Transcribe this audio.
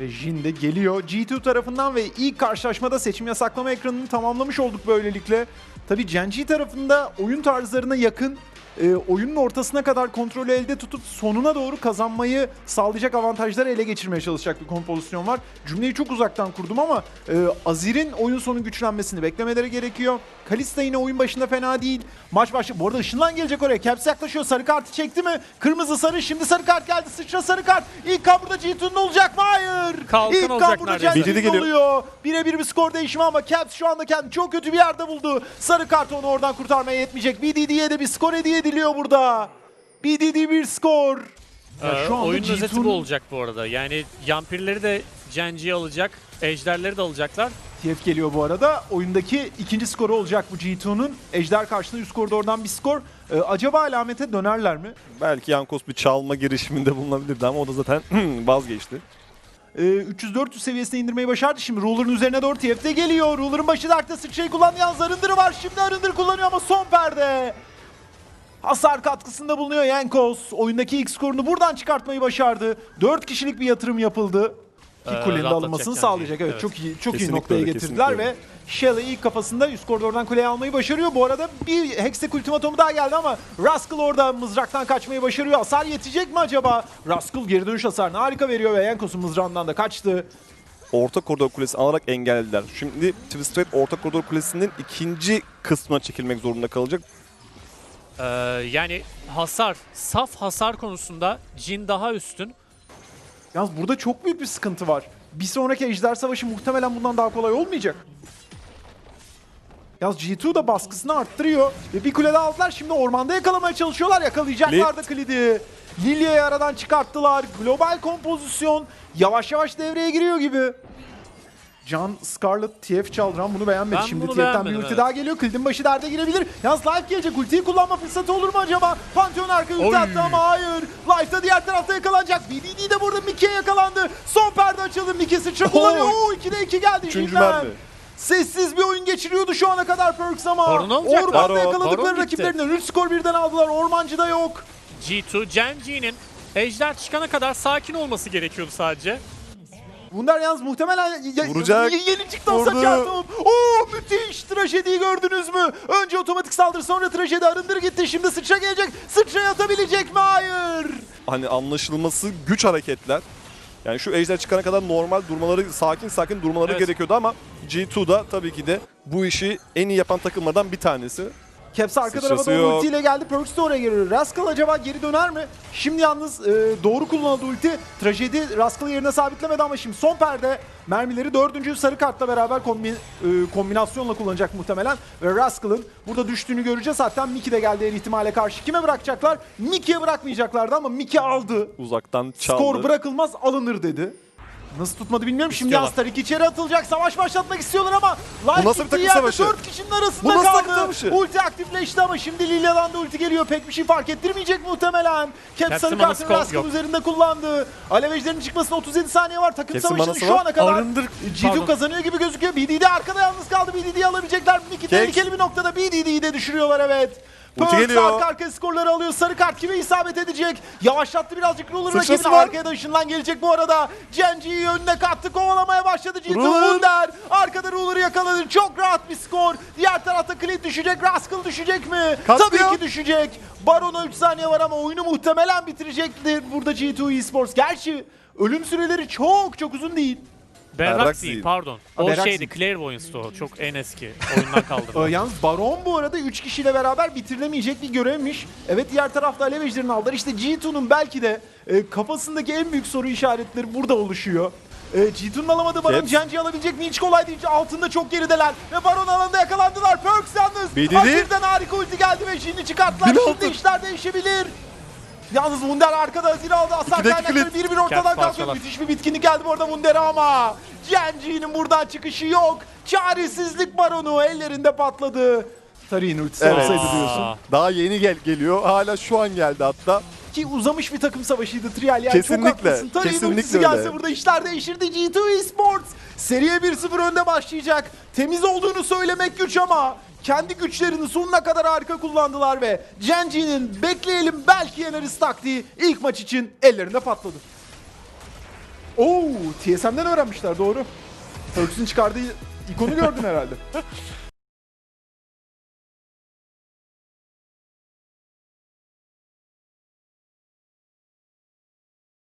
Ve Jin de geliyor. G2 tarafından ve ilk karşılaşmada seçim yasaklama ekranını tamamlamış olduk böylelikle. Tabii Genji tarafında oyun tarzlarına yakın e, oyunun ortasına kadar kontrolü elde tutup sonuna doğru kazanmayı sağlayacak avantajları ele geçirmeye çalışacak bir kompozisyon var. Cümleyi çok uzaktan kurdum ama e, Azir'in oyun sonu güçlenmesini beklemeleri gerekiyor. Kalista yine oyun başında fena değil. Maç başı bu arada ışınlan gelecek oraya. Caps yaklaşıyor. Sarı kartı çekti mi? Kırmızı sarı. Şimdi sarı kart geldi. Sıçra sarı kart. İlk kan burada G2'nun olacak mı? Hayır. Kalkan İlk kan burada neredeyse. Genji'nin Biri geliyor. oluyor. Birebir bir skor değişimi ama Caps şu anda kendini çok kötü bir yerde buldu. Sarı kart onu oradan kurtarmaya yetmeyecek. BDD'ye de bir skor hediye ediliyor burada. BDD bir skor. Ya Ee, şu anda oyunun özeti G2'nun bu olacak bu arada. Yani Yampirleri de Genji'yi alacak. Ejderleri de alacaklar. TF geliyor bu arada. Oyundaki ikinci skoru olacak bu G2'nun. Ejder karşısında üst koridordan bir skor. Ee, acaba alamete dönerler mi? Belki Yankos bir çalma girişiminde bulunabilirdi ama o da zaten vazgeçti. Ee, 300-400 seviyesine indirmeyi başardı. Şimdi Ruler'ın üzerine doğru TF de geliyor. Ruler'ın başı dertte sıçrayı kullandı. Yalnız var. Şimdi Arındır kullanıyor ama son perde. Hasar katkısında bulunuyor Yankos. Oyundaki ilk skorunu buradan çıkartmayı başardı. 4 kişilik bir yatırım yapıldı. Ki Ee, kulenin de alınmasını yani. sağlayacak. Evet, Evet. çok iyi çok iyi noktaya öyle, getirdiler ve Shelley ilk kafasında üst koridordan kuleyi almayı başarıyor. Bu arada bir Hextech ultimatomu daha geldi ama Rascal orada mızraktan kaçmayı başarıyor. Hasar yetecek mi acaba? Rascal geri dönüş hasarını harika veriyor ve Yankos'un mızrağından da kaçtı. Orta koridor kulesi alarak engellediler. Şimdi Twisted orta koridor kulesinin ikinci kısmına çekilmek zorunda kalacak. Ee, yani hasar, saf hasar konusunda Jin daha üstün. Yalnız burada çok büyük bir sıkıntı var. Bir sonraki Ejder Savaşı muhtemelen bundan daha kolay olmayacak. Yalnız G2 da baskısını arttırıyor. Ve bir kulede aldılar. Şimdi ormanda yakalamaya çalışıyorlar. Yakalayacaklar da Klid'i. Lilia'yı aradan çıkarttılar. Global kompozisyon yavaş yavaş devreye giriyor gibi. Can Scarlet TF çaldıran bunu beğenmedi. Ben Şimdi bunu TF'den bir beğenmedim, ulti evet. daha geliyor. Klid'in başı derde girebilir. Yalnız Life gelecek. Ultiyi kullanma fırsatı olur mu acaba? Pantheon arka ulti Oy. attı ama hayır. Life da diğer tarafta yakalanacak. BDD de burada Mickey'e yakalandı. Son perde açıldı. Mickey sıçra kullanıyor. Oo 2'de 2 geldi. Üçüncü Jin'den. mermi. Sessiz bir oyun geçiriyordu şu ana kadar Perks ama Baron. Ormanda Baron, yakaladıkları Baron gitti. rakiplerinden 3 skor birden aldılar. Ormancı da yok. G2, Genji'nin Ejder çıkana kadar sakin olması gerekiyordu sadece. Bunlar yalnız muhtemelen ya- Vuracak. y- Yenicikten Vurdu. saçardı. Oo müthiş trajediyi gördünüz mü? Önce otomatik saldırı sonra trajedi arındır gitti. Şimdi sıçra gelecek. Sıçra atabilecek mi? Hayır. Hani anlaşılması güç hareketler. Yani şu ejder çıkana kadar normal durmaları, sakin sakin durmaları Evet. gerekiyordu ama G2'da tabii ki de bu işi en iyi yapan takımlardan bir tanesi. Caps arka tarafa doğru yok. ultiyle geldi. Perks de oraya geliyor. Rascal acaba geri döner mi? Şimdi yalnız e, doğru kullanıldı ulti. Trajedi Rascal'ı yerine sabitlemedi ama şimdi son perde mermileri dördüncü sarı kartla beraber kombi- e, kombinasyonla kullanacak muhtemelen. Ve Rascal'ın burada düştüğünü göreceğiz. Hatta Mickey de geldi her ihtimale karşı. Kime bırakacaklar? Mickey'e bırakmayacaklardı ama Mickey aldı. Uzaktan çaldı. Skor bırakılmaz alınır dedi. Nasıl tutmadı bilmiyorum. Şimdi İstiyorlar. Yastarik içeri atılacak. Savaş başlatmak istiyorlar ama Bu nasıl bir gittiği takım yerde savaşı? dört kişinin arasında Bu nasıl takım kaldı. savaşı? Ulti aktifleşti ama şimdi Lilia'dan da ulti geliyor. Pek bir şey fark ettirmeyecek muhtemelen. Caps Caps'in sarı manası kartını yok. üzerinde kullandı. Alevejlerin çıkmasına 37 saniye var. Takım Caps'in savaşını manası şu var. ana kadar Arındır- G2 Pardon. kazanıyor gibi gözüküyor. BDD arkada yalnız kaldı. BDD'yi alabilecekler. Kex. tehlikeli bir noktada BDD'yi de düşürüyorlar evet. Ulti geliyor. arka arkaya skorları alıyor. Sarı kart kime isabet edecek? Yavaşlattı birazcık Ruler rakibini. var. Arkaya da ışınlan gelecek bu arada. Genji'yi önüne kattı. Kovalamaya başladı. G2 Ruler. Wunder. Arkada Ruler'ı yakaladı. Çok rahat bir skor. Diğer tarafta Clint düşecek. Rascal düşecek mi? Katlıyor. Tabii ki düşecek. Baron'a 3 saniye var ama oyunu muhtemelen bitirecektir burada G2 Esports. Gerçi ölüm süreleri çok çok uzun değil. Berrak değil, pardon. O Berrak şeydi, değil. Clairvoyance'dı o. Çok en eski. Oyundan Ee, kaldırdı. Yalnız Baron bu arada 3 kişiyle beraber bitirilemeyecek bir görevmiş. Evet diğer tarafta Alev Ejder'ini aldılar. İşte G2'nun belki de e, kafasındaki en büyük soru işaretleri burada oluşuyor. E, G2'nun alamadığı Baron. Genji alabilecek mi? Hiç kolay değil. Altında çok gerideler. Ve Baron alanında yakalandılar. Perks yalnız. Azir'den harika ulti geldi ve Jin'i çıkarttılar. Bin Şimdi işler değişebilir. Yalnız Wunder arkada Azir aldı. Hasar İkide iki kaynakları bir bir ortadan kalkıyor. Müthiş bir bitkinlik geldi bu arada Wunder'e ama Genji'nin buradan çıkışı yok. Çaresizlik baronu ellerinde patladı. Tarihin ultisi Evet. olsaydı diyorsun. Daha yeni gel geliyor. Hala şu an geldi hatta. Ki uzamış bir takım savaşıydı Trial yani Kesinlikle, çok haklısın. Tarihin kesinlikle ultisi gelse öyle. burada işler değişirdi. G2 Esports seriye 1-0 önde başlayacak. Temiz olduğunu söylemek güç ama kendi güçlerini sonuna kadar harika kullandılar ve Genji'nin bekleyelim belki yeneriz taktiği ilk maç için ellerinde patladı. Oo, TSM'den öğrenmişler doğru. Ferguson çıkardığı ikonu gördün herhalde.